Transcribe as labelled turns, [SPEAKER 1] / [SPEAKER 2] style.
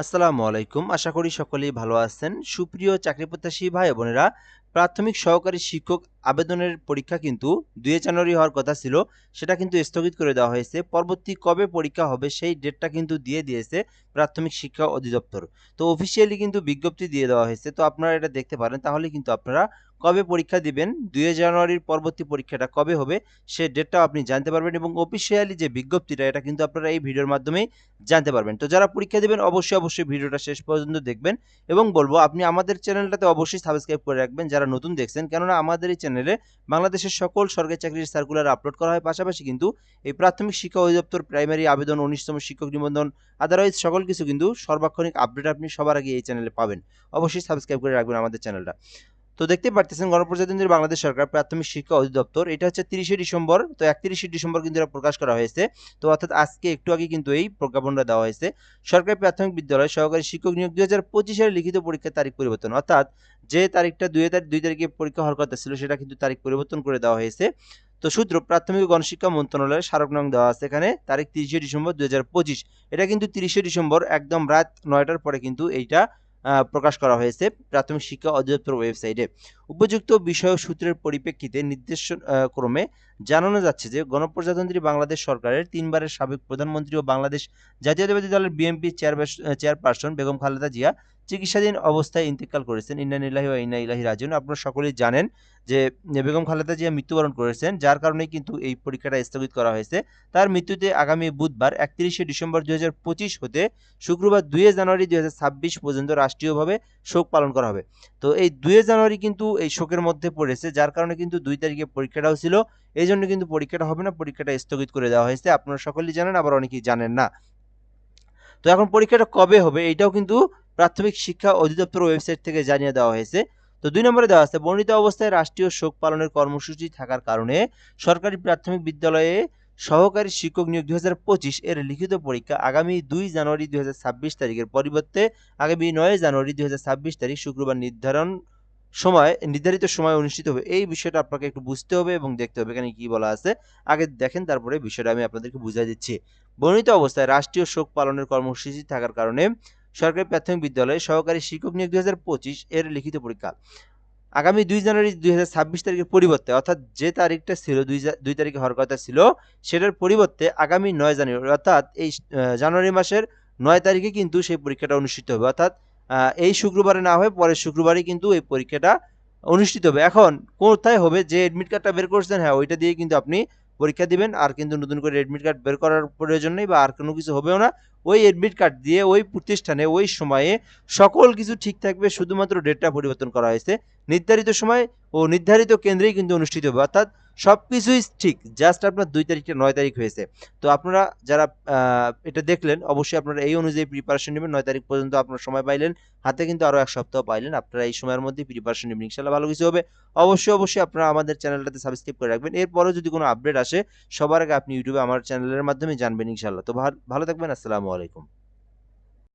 [SPEAKER 1] আসসালামু আলাইকুম। আশা করি সকলেই ভালো আছেন। সুপ্রিয় চাকরি প্রত্যাশী ভাই বোনেরা, প্রাথমিক সহকারী শিক্ষক আবেদনের পরীক্ষা কিন্তু দুই জানুয়ারি হওয়ার কথা ছিল। সেটা কিন্তু স্থগিত করে দেওয়া হয়েছে। পরবর্তী কবে পরীক্ষা হবে সেই ডেটটা কিন্তু দিয়ে দিয়েছে প্রাথমিক শিক্ষা অধিদপ্তর। তো অফিসিয়ালি কিন্তু বিজ্ঞপ্তি দিয়ে দেওয়া হয়েছে। তো আপনারা এটা দেখতে পারেন, তাহলে কিন্তু আপনারা কবে পরীক্ষা দিবেন, দুই জানুয়ারির পরবর্তী পরীক্ষাটা কবে হবে সে ডেটটাও আপনি জানতে পারবেন এবং অফিসিয়ালি যে বিজ্ঞপ্তিটা, এটা কিন্তু আপনারা এই ভিডিওর মাধ্যমেই জানতে পারবেন। তো যারা পরীক্ষা দেবেন, অবশ্যই অবশ্যই ভিডিওটা শেষ পর্যন্ত দেখবেন এবং বলব, আপনি আমাদের চ্যানেলটাতে অবশ্যই সাবস্ক্রাইব করে রাখবেন। যারা নতুন দেখছেন, কেননা আমাদের এই চ্যানেলে বাংলাদেশের সকল সরকারি চাকরির সার্কুলার আপলোড করা হয়। পাশাপাশি কিন্তু এই প্রাথমিক শিক্ষা অধিদপ্তর প্রাইমারি আবেদন, উনিশতম শিক্ষক নিবন্ধন আদারওয়াইজ সকল কিছু কিন্তু সর্বাক্ষণিক আপডেট আপনি সবার আগে এই চ্যানেলে পাবেন। অবশ্যই সাবস্ক্রাইব করে রাখবেন আমাদের চ্যানেলটা তো দেখতে পারতেছেন, গণপ্রজাতন্ত্রী বাংলাদেশ সরকার প্রাথমিক শিক্ষা অধিদপ্তর, এটা হচ্ছে তিরিশে ডিসেম্বর, তো একত্রিশে ডিসেম্বর কিন্তু এটা প্রকাশ করা হয়েছে। তো অর্থাৎ আজকে একটু আগে কিন্তু এই প্রজ্ঞাপনটা দেওয়া হয়েছে। সরকারি প্রাথমিক বিদ্যালয় সহকারী শিক্ষক নিয়োগ দুই হাজার পঁচিশের লিখিত পরীক্ষার তারিখ পরিবর্তন। অর্থাৎ যে তারিখটা দুই তারিখ দুই তারিখে পরীক্ষা হওয়ার কথা ছিল, সেটা কিন্তু তারিখ পরিবর্তন করে দেওয়া হয়েছে। তো সূত্র, প্রাথমিক গণশিক্ষা মন্ত্রণালয়ের স্মারক নং দেওয়া আছে এখানে, তারিখ তিরিশে ডিসেম্বর দু হাজার পঁচিশ। এটা কিন্তু তিরিশে ডিসেম্বর একদম রাত নয়টার পরে কিন্তু এইটা প্রকাশ করা হয়েছে প্রাথমিক শিক্ষা অধিদপ্তর ওয়েবসাইটে উপযুক্ত বিষয় সূত্রের পরিপ্রেক্ষিতে নির্দেশ ক্রমে জানানো যাচ্ছে যে গণপ্রজাতন্ত্রী বাংলাদেশ সরকারের তিনবারের সাবেক প্রধানমন্ত্রী ও বাংলাদেশ জাতীয়তাবাদী দলের বিএনপি চেয়ারপারসন বেগম খালেদা জিয়া চিকিৎসাধীন অবস্থায় ইন্তেকাল করেছেন। ইন্নান ইলাহি ও ইন্না ইলাহি রাজিউন। আপনারা সকলেই জানেন যে বেগম খালেদা জিয়া মৃত্যুবরণ করেছেন, যার কারণে কিন্তু এই পরীক্ষাটা স্থগিত করা হয়েছে। তার মৃত্যুতে আগামী বুধবার একত্রিশে ডিসেম্বর দুই হাজার পঁচিশ হতে শুক্রবার দুই জানুয়ারি দুই হাজার ছাব্বিশ পর্যন্ত রাষ্ট্রীয়ভাবে শোক পালন করা হবে। তো এই দুই জানুয়ারি কিন্তু এই শোকের মধ্যে পড়েছে, যার কারণে কিন্তু দুই তারিখে পরীক্ষাটাও ছিল। এই জন্য কিন্তু পরীক্ষাটা হবে না, পরীক্ষাটা স্থগিত করে দেওয়া হয়েছে। আপনারা সকলেই জানেন, আবার অনেকেই জানেন না। তো এখন পরীক্ষাটা কবে হবে এইটাও কিন্তু প্রাথমিক শিক্ষা অধিদপ্তর ওয়েবসাইট থেকে জানিয়ে দেওয়া হয়েছে। তো দুই নম্বরে দেওয়া আছে, বর্ণিত অবস্থায় রাষ্ট্রীয় শোক পালনের কর্মসূচি থাকার কারণে সরকারি প্রাথমিক বিদ্যালয়ে সহকারী শিক্ষক নিয়োগ দুই হাজার পঁচিশ এর লিখিত পরীক্ষা আগামী দুই জানুয়ারি দুই হাজার ছাব্বিশ তারিখের পরিবর্তে আগামী নয় জানুয়ারি দুই হাজার ছাব্বিশ তারিখ শুক্রবার নির্ধারণ সময়, নির্ধারিত সময় অনুষ্ঠিত হবে। এই বিষয়টা আপনাকে একটু বুঝতে হবে এবং দেখতে হবে এখানে কি বলা আছে। আগে দেখেন, তারপরে বিষয়টা আমি আপনাদেরকে বুঝিয়ে দিচ্ছি। বর্ণিত অবস্থায় রাষ্ট্রীয় শোক পালনের কর্মসূচি থাকার কারণে সরকারি প্রাথমিক বিদ্যালয়ে সহকারী শিক্ষক নিয়োগ দুই হাজার পঁচিশ এর লিখিত পরীক্ষা। আগামী দুই জানুয়ারি দুই হাজার ছাব্বিশ তারিখের পরিবর্তে, অর্থাৎ যে তারিখটা ছিল, দুই তারিখে হওয়ার কথা ছিল, সেটার পরিবর্তে আগামী নয় জানুয়ারি, অর্থাৎ এই জানুয়ারি মাসের নয় তারিখে কিন্তু সেই পরীক্ষাটা অনুষ্ঠিত হবে। অর্থাৎ এই শুক্রবারে না হয়ে পরের শুক্রবারই কিন্তু এই পরীক্ষাটা অনুষ্ঠিত হবে। এখন কোথায় হবে? যে এডমিট কার্ডটা বের করছেন হ্যাঁ ওইটা দিয়ে কিন্তু আপনি পরীক্ষা দিবেন। আর কিন্তু নতুন করে এডমিট কার্ড বের করার প্রয়োজন নেই বা আর কোনো কিছু হবেও না। ওই এডমিট কার্ড দিয়ে ওই প্রতিষ্ঠানে, ওই সময়ে সকল কিছু ঠিক থাকবে, শুধুমাত্র ডেটটা পরিবর্তন করা হয়েছে। নির্ধারিত সময় ও নির্ধারিত কেন্দ্রেই কিন্তু অনুষ্ঠিত হবে। অর্থাৎ সব কিছুই ঠিক জাস্ট আপনার দুই তারিখটা নয় তারিখ হয়েছে। তো আপনারা যারা এটা দেখলেন, অবশ্যই আপনারা এই অনুযায়ী প্রিপারেশন নেবেন, নয় তারিখ পর্যন্ত আপনারা সময় পাইলেন, হাতে কিন্তু আরও এক সপ্তাহ পাইলেন, আপনারা এই সময়ের মধ্যে প্রিপারেশন নেবেন, ইনশাল্লাহ ভালো কিছু হবে। অবশ্যই অবশ্যই আপনারা আমাদের চ্যানেলটাতে সাবস্ক্রাইব করে রাখবেন। এরপরেও যদি কোনো আপডেট আসে, সবার আগে আপনি ইউটিউবে আমার চ্যানেলের মাধ্যমে জানবেন, ইনশাল্লাহ। তো ভালো- ভালো থাকবেন, আসসালামু আলাইকুম।